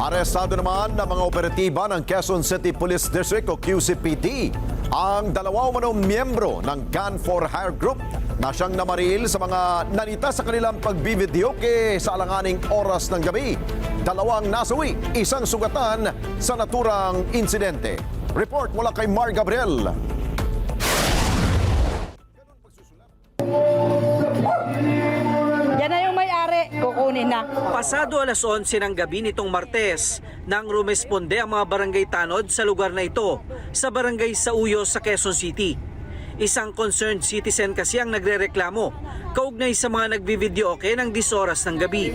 Arestado naman ng mga operatiba ng Quezon City Police District o QCPD ang dalawa umanong miyembro ng Gun for Hire Group na siyang namaril sa mga nanita sa kanilang pagbibidyoke sa alanganing oras ng gabi. Dalawang nasawi, isang sugatan sa naturang insidente. Report mula kay Mar Gabriel. Yan kukunin na. Pasado alas 11 ng gabi nitong Martes nang rumesponde ang mga barangay tanod sa lugar na ito sa barangay Sauyo sa Quezon City. Isang concerned citizen kasi ang nagrereklamo kaugnay sa mga nagbivideo-okay ng 10 oras ng gabi.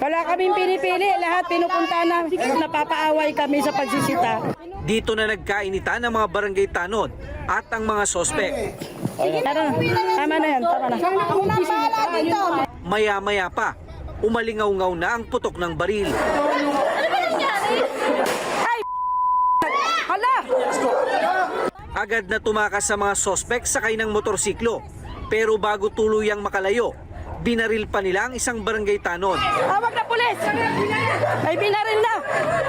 Wala kaming pinipili, lahat pinupunta na. Napapaaway kami sa pagsisita. Dito na nagkainitan ang mga barangay tanod at ang mga sospek. Na, tama na yan, tama na. Maya-maya pa, umalingaw-ngaw na ang putok ng baril. Hala! Agad na tumakas sa mga sospek sakay ng motorsiklo. Pero bago tuluyang makalayo, binaril pa nila ang isang barangay tanod. Tawag na pulis! Ay binaril na!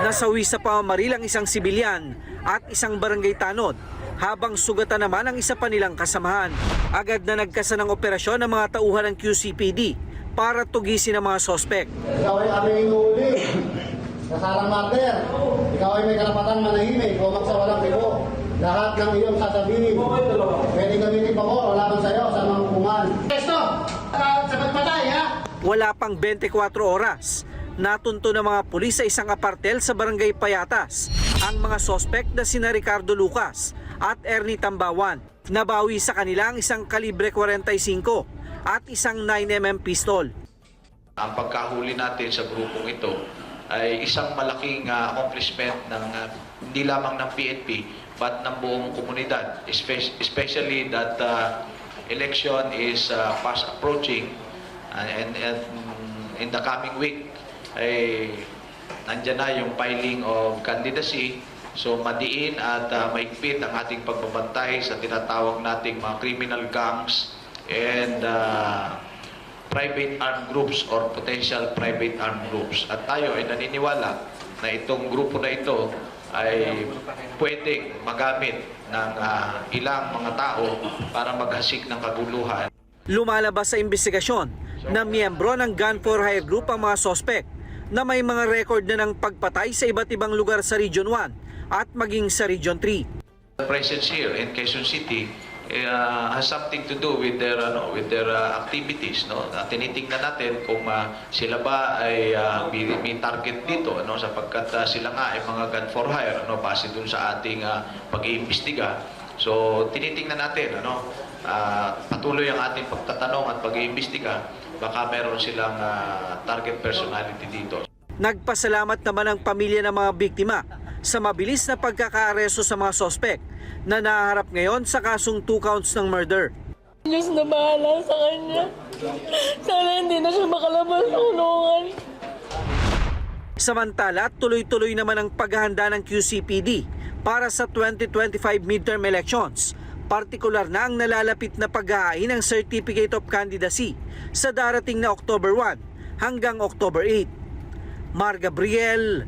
Nasawi sa pamamaril ang isang sibilyan at isang barangay tanod habang sugatan naman ang isa pa nilang kasamahan. Agad na nagkasa ng operasyon ng mga tauhan ng QCPD para tugisin ang mga sospek. Ikaw ay aming inuuli. Kasalang mater. Ikaw ay may karapatan manahimik o magsawalang bigo. Lahat ng iyong sasabihin. Pwede gamitin pa ko o laban sa iyo sa mga hukuman. Esto! Sa pagpatay, ha? Wala pang 24 oras. Natunto ng mga pulis sa isang apartel sa barangay Payatas ang mga sospek na sina Ricardo Lucas at Ernie Tambawan. Nabawi sa kanila ang isang kalibre 45 at isang 9mm pistol. Ang pagkahuli natin sa grupong ito ay isang malaking ah, accomplishment ng ah, hindi lamang ng PNP but ng buong komunidad, Espe- especially that ah, election is ah, fast approaching and, and in the coming week ay nandyan na yung filing of candidacy. So madiin at ah, maigpit ang ating pagbabantay sa tinatawag nating mga criminal gangs and ah, private armed groups or potential private armed groups. At tayo ay naniniwala na itong grupo na ito ay pwedeng magamit ng ah, ilang mga tao para maghasik ng kaguluhan. Lumalabas sa investigasyon na miyembro ng Gun for Hire Group ang mga sospek na may mga record na ng pagpatay sa iba't ibang lugar sa Region 1 at maging sa Region 3. The presence here in Quezon City ah, has something to do with their ano with their ah, activities no? Ah, tinitingnan natin kung ah, sila ba ay ah, may, may target dito ano sapagkat ah, sila nga ay mga gun for hire ano base dun sa ating ah, pag-iimbestiga. So tinitingnan natin ano? Ah, patuloy ang ating pagtatanong at pag-iimbestiga. Baka meron silang ah, target personality dito. Nagpasalamat naman ang pamilya ng mga biktima sa mabilis na pagkakaaresto sa mga sospek na naharap ngayon sa kasong 2 counts ng murder. Diyos na bahala sa kanya. Sana hindi na siya makalabas sa kulungan. Samantala, tuloy-tuloy naman ang paghahanda ng QCPD para sa 2025 midterm elections. Partikular na ang nalalapit na paghahain ng Certificate of Candidacy sa darating na October 1 hanggang October 8. Mar Gabriel